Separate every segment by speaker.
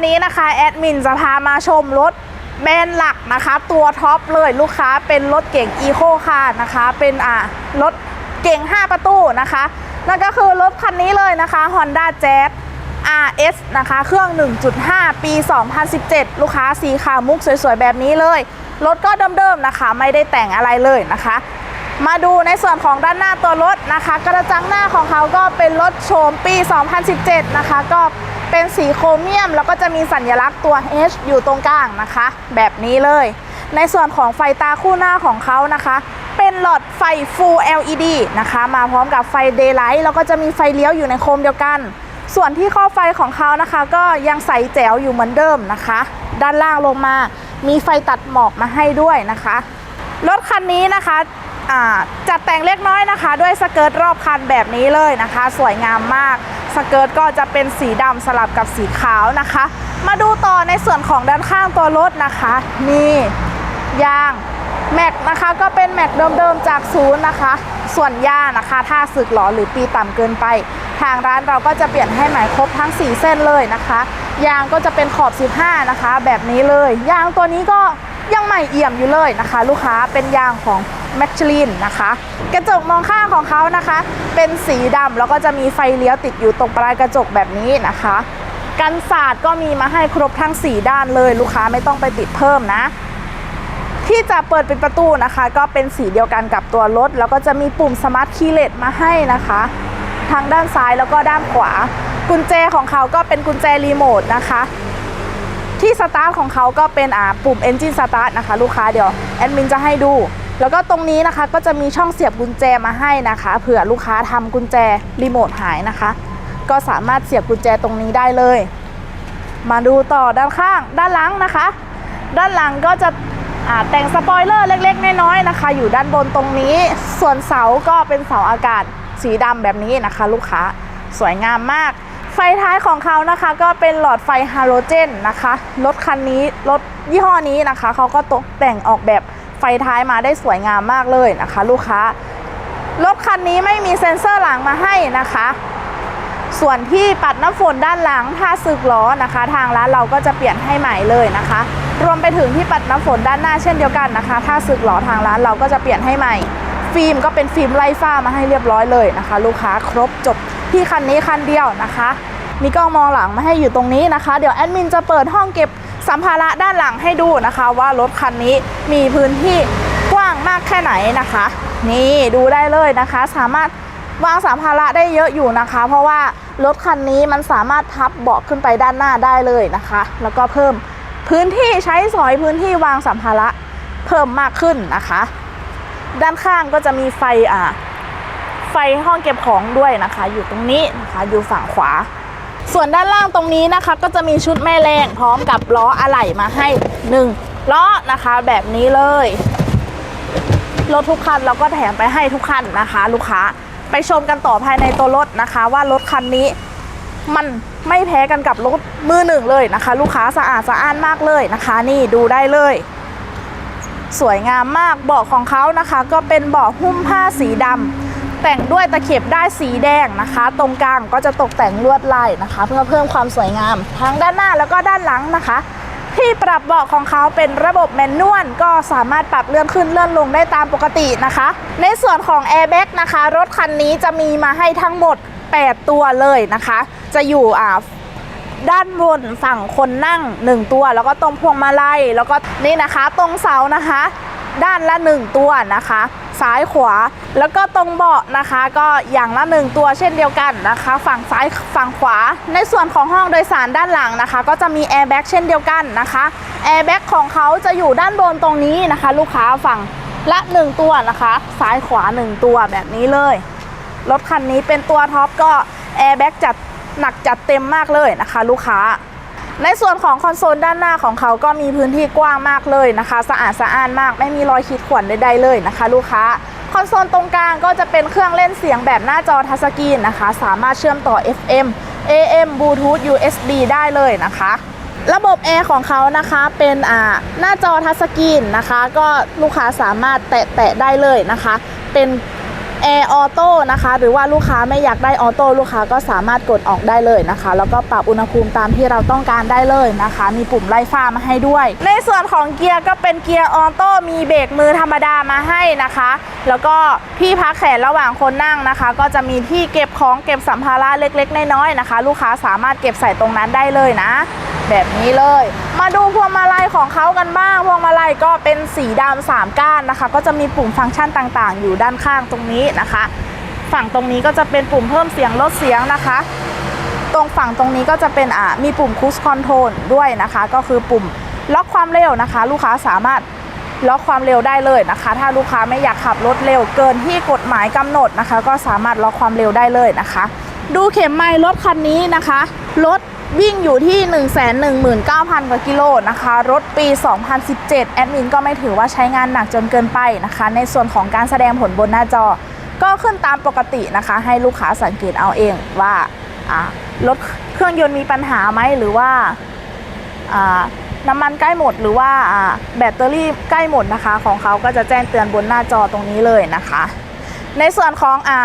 Speaker 1: วันนี้นะคะแอดมินจะพามาชมรถแบรนด์หลักนะคะ ตัวท็อปเลยลูกค้าเป็นรถเก่งอีโคคาร์นะคะ เป็นอ่ารถเก่ง 5 ประตูนะคะนั่นก็คือรถคันนี้เลยนะคะ Honda Jazz RS นะคะ เครื่อง 1.5 ปี 2017 ลูกค้าสีขาวมุกสวยๆ แบบนี้เลย รถก็เดิมๆนะคะ ไม่ได้แต่งอะไรเลยนะคะ มาดูในส่วนของด้านหน้าตัวรถนะคะ กระจังหน้าของเขาก็เป็นรถโฉมปี 2017 นะคะ ก็ เป็นสีโครเมียม แล้วก็จะมีสัญลักษณ์ตัว H อยู่ตรงกลางนะคะ แบบนี้เลย ในส่วนของไฟตาคู่หน้าของเขานะคะ เป็นหลอดไฟ Full LED นะคะ มาพร้อมกับไฟ Daylight แล้วก็จะมีไฟเลี้ยวอยู่ในโคมเดียวกัน ส่วนที่ข้อไฟของเขานะคะ ก็ยังใสแจ๋วอยู่เหมือนเดิมนะคะ ด้านล่างลงมามีไฟตัดหมอกมาให้ด้วยนะคะ รถคันนี้นะคะจัดแต่งเล็กน้อยนะคะ ด้วยสเกิร์ตรอบคันแบบนี้เลยนะคะ สวยงามมาก สเกิร์ตก็จะเป็นสีดำสลับกับสีขาวนะคะ มาดูต่อในส่วนของด้านข้างตัวรถนะคะนี่ยางแม็กนะคะก็เป็นแม็กเดิมๆจากศูนย์นะคะ ส่วนย่านะคะ ถ้าสึกหรอหรือปีต่ำเกินไป ทางร้านเราก็จะเปลี่ยนให้ใหม่ครบทั้ง 4 เส้นเลยนะคะ ยางก็จะเป็นขอบ 15 นะคะ แบบนี้เลย ยางตัวนี้ก็ยังใหม่เอี่ยมอยู่เลยนะคะ ลูกค้าเป็นยางของ แมชลินนะคะ กระจกมองข้างของเขานะคะ เป็นสีดำแล้วก็จะมีไฟเลี้ยวติดอยู่ตรงปลายกระจกแบบนี้นะคะกันศาสตร์ก็มีมาให้ครบทั้ง 4 ด้านเลยลูกค้าไม่ต้องไปติดเพิ่มนะ ที่จะเปิดเป็นประตูนะคะ ก็เป็นสีเดียวกันกับตัวรถ แล้วก็จะมีปุ่มสมาร์ทคีย์เลสมาให้นะคะ ทางด้านซ้ายแล้วก็ด้านขวา กุญแจของเขาก็เป็นกุญแจรีโมทนะคะ ที่สตาร์ทของเขาก็เป็นอ่าปุ่ม Engine Start นะคะ ลูกค้าเดี๋ยวแอดมินจะให้ดู แล้วก็ตรงนี้นะคะก็จะมีช่องเสียบกุญแจมาให้นะคะ เผื่อลูกค้าทำกุญแจรีโมทหายนะคะ ก็สามารถเสียบกุญแจตรงนี้ได้เลย มาดูต่อด้านข้าง ด้านหลังนะคะ ด้านหลังก็จะแต่งสปอยเลอร์เล็กๆ น้อยๆนะคะ อยู่ด้านบนตรงนี้ ส่วนเสาก็เป็นเสาอากาศสีดำแบบนี้นะคะ ลูกค้าสวยงามมาก ไฟท้ายของเขานะคะก็เป็นหลอดไฟฮาโลเจนนะคะรถคันนี้รถยี่ห้อนี้นะคะเขาก็ตกแต่งออกแบบ ไฟท้ายมาได้สวยงามมากเลยนะคะ ลูกค้ารถคันนี้ไม่มีเซ็นเซอร์หลังมาให้นะคะ ส่วนที่ปัดน้ำฝนด้านหลังถ้าสึกล้อนะคะ ทางร้านเราก็จะเปลี่ยนให้ใหม่เลยนะคะ รวมไปถึงที่ปัดน้ำฝนด้านหน้าเช่นเดียวกันนะคะ ถ้าสึกล้อทางร้านเราก็จะเปลี่ยนให้ใหม่ ฟิล์มก็เป็นฟิล์มไล่ฝ้ามาให้เรียบร้อยเลยนะคะ ลูกค้าครบจบที่คันนี้คันเดียวนะคะ มีกล้องมองหลังมาให้อยู่ตรงนี้นะคะ เดี๋ยวแอดมินจะเปิดห้องเก็บ สัมภาระด้านหลังให้ดูนะคะว่ารถคันนี้มีพื้นที่กว้างมากแค่ไหนนะคะ นี่ดูได้เลยนะคะ สามารถวางสัมภาระได้เยอะอยู่นะคะ เพราะว่ารถคันนี้มันสามารถพับเบาะขึ้นไปด้านหน้าได้เลยนะคะ แล้วก็เพิ่มพื้นที่ใช้สอยพื้นที่วางสัมภาระเพิ่มมากขึ้นนะคะ ด้านข้างก็จะมีไฟอ่าไฟห้องเก็บของด้วยนะคะ อยู่ตรงนี้นะคะอยู่ฝั่งขวา ส่วนด้านล่างตรงนี้นะคะ ก็จะมีชุดแม่แรงพร้อมกับล้ออะไหล่มาให้หนึ่งล้อนะคะแบบนี้เลยรถทุกคันเราก็แถมไปให้ทุกคันนะคะ ลูกค้าไปชมกันต่อภายในตัวรถนะคะ ว่ารถคันนี้มันไม่แพ้กันกับรถมือหนึ่งเลยนะคะ ลูกค้าสะอาดสะอ้านมากเลยนะคะ นี่ดูได้เลย สวยงามมากเบาะของเขานะคะ ก็เป็นเบาะหุ้มผ้าสีดำ แต่งด้วยตะเข็บได้สีแดงนะคะ ตรงกลางก็จะตกแต่งลวดลายนะคะ เพื่อเพิ่มความสวยงามทั้งด้านหน้าแล้วก็ด้านหลังนะคะ ที่ปรับเบาะของเขาเป็นระบบแมนนวลก็สามารถปรับเลื่อนขึ้นเลื่อนลงได้ตามปกตินะคะ ในส่วนของแอร์แบ็กนะคะรถคันนี้จะมีมาให้ทั้งหมด 8 ตัวเลยนะคะ จะอยู่อ่าด้านบนฝั่งคนนั่ง 1 ตัว แล้วก็ตรงพวงมาลัยแล้วก็นี่นะคะ ตรงเสานะคะ ด้านละ 1 ตัวนะคะ ซ้ายขวาแล้วก็ตรงเบาะนะคะ ก็อย่างละ 1 ตัวเช่นเดียวกันนะคะ ฝั่งซ้ายฝั่งขวา ในส่วนของห้องโดยสารด้านหลังนะคะ ก็จะมีแอร์แบ็กเช่นเดียวกันนะคะแอร์แบ็กของเขาจะอยู่ด้านบนตรงนี้นะคะ ลูกค้าฝั่งละ 1 ตัวนะคะ ซ้ายขวา 1 ตัวแบบนี้เลยรถคันนี้เป็นตัวท็อปก็แอร์แบ็กจัดหนักจัดเต็มมากเลยนะคะ ลูกค้า ในส่วนของคอนโซลด้านหน้าของเขาก็มีพื้นที่กว้างมากเลยนะคะ สะอาดสะอ้านมากไม่มีรอยขีดข่วนใดๆเลยนะคะ ลูกค้าคอนโซลตรงกลางก็จะเป็นเครื่องเล่นเสียงแบบหน้าจอทัชสกรีนนะคะ สามารถเชื่อมต่อ FM AM Bluetooth USB ได้เลยนะคะ ระบบแอร์ของเขานะคะเป็นอ่าหน้าจอทัชสกรีนนะคะ ก็ลูกค้าสามารถแตะๆได้เลยนะคะ เป็น แอร์ออโต้นะคะ หรือว่าลูกค้าไม่อยากได้ออโต้ลูกค้าก็สามารถกดออกได้เลยนะคะ แล้วก็ปรับอุณหภูมิตามที่เราต้องการได้เลยนะคะ มีปุ่มไล่ฟ้ามาให้ด้วย ในส่วนของเกียร์ก็เป็นเกียร์ออโต้มีเบรกมือธรรมดามาให้นะคะ แล้วก็ที่พักแขนระหว่างคนนั่งนะคะ ก็จะมีที่เก็บของเก็บสัมภาระเล็กๆน้อยๆนะคะ ลูกค้าสามารถเก็บใส่ตรงนั้นได้เลยนะ แบบนี้เลย มาดูพวงมาลัยของเขากันบ้าง พวงมาลัยก็เป็นสีดำสามก้านนะคะ ก็จะมีปุ่มฟังก์ชันต่างๆ อยู่ด้านข้างตรงนี้นะคะ ฝั่งตรงนี้ก็จะเป็นปุ่มเพิ่มเสียงลดเสียงนะคะ ตรงฝั่งตรงนี้ก็จะเป็นอ่ามีปุ่มคูสคอนโทรลด้วยนะคะ ก็คือปุ่มล็อกความเร็วนะคะ ลูกค้าสามารถล็อกความเร็วได้เลยนะคะ ถ้าลูกค้าไม่อยากขับรถเร็วเกินที่กฎหมายกำหนดนะคะ ก็สามารถล็อกความเร็วได้เลยนะคะ ดูเข็มไมล์รถคันนี้นะคะรถ วิ่งอยู่ที่ 119,000 กว่ากิโลนะคะ รถปี 2017 แอดมินก็ไม่ถือว่าใช้งานหนักจนเกินไปนะคะ ในส่วนของการแสดงผลบนหน้าจอ ก็ขึ้นตามปกตินะคะ ให้ลูกค้าสังเกตเอาเองว่ารถเครื่องยนต์มีปัญหาไหมหรือว่าน้ำมันใกล้หมดหรือว่าอ่าแบตเตอรี่ใกล้หมดนะคะ ของเขาก็จะแจ้งเตือนบนหน้าจอตรงนี้เลยนะคะ ในส่วนของอ่า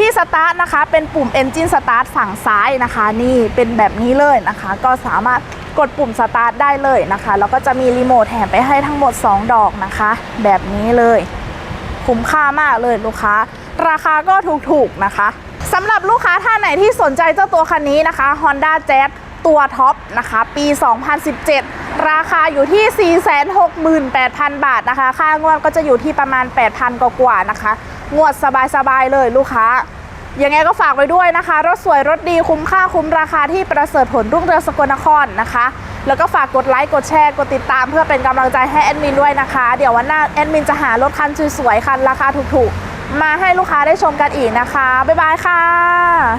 Speaker 1: ที่สตาร์ทนะคะ เป็นปุ่ม Engine Start ฝั่งซ้ายนะคะ นี่เป็นแบบนี้เลยนะคะ ก็สามารถกดปุ่มสตาร์ทได้เลยนะคะ แล้วก็จะมีรีโมทแถมไปให้ทั้งหมด 2 ดอกนะคะ แบบนี้เลย คุ้มค่ามากเลยลูกค้า ราคาก็ถูกๆนะคะสำหรับลูกค้าท่านไหนที่สนใจเจ้าตัวคันนี้นะคะ Honda Jazz ตัวท็อปนะคะ ปี 2017 ราคาอยู่ที่ 468,000 บาทนะคะ ค่างวดก็จะอยู่ที่ประมาณ 8,000 กว่าๆนะคะ งวดสบายๆเลยลูกค้ายังไงก็ฝากไว้ด้วยนะคะ รถสวยรถดีคุ้มค่าคุ้มราคาที่ประเสริฐผลรุ่งเรืองสกลนครนะคะ แล้วก็ฝากกดไลค์กดแชร์กดติดตามเพื่อเป็นกำลังใจให้แอดมินด้วยนะคะ เดี๋ยววันหน้าแอดมินจะหารถคันสวยๆคันราคาถูกๆ มาให้ลูกค้าได้ชมกันอีกนะคะ บ๊ายบายค่ะ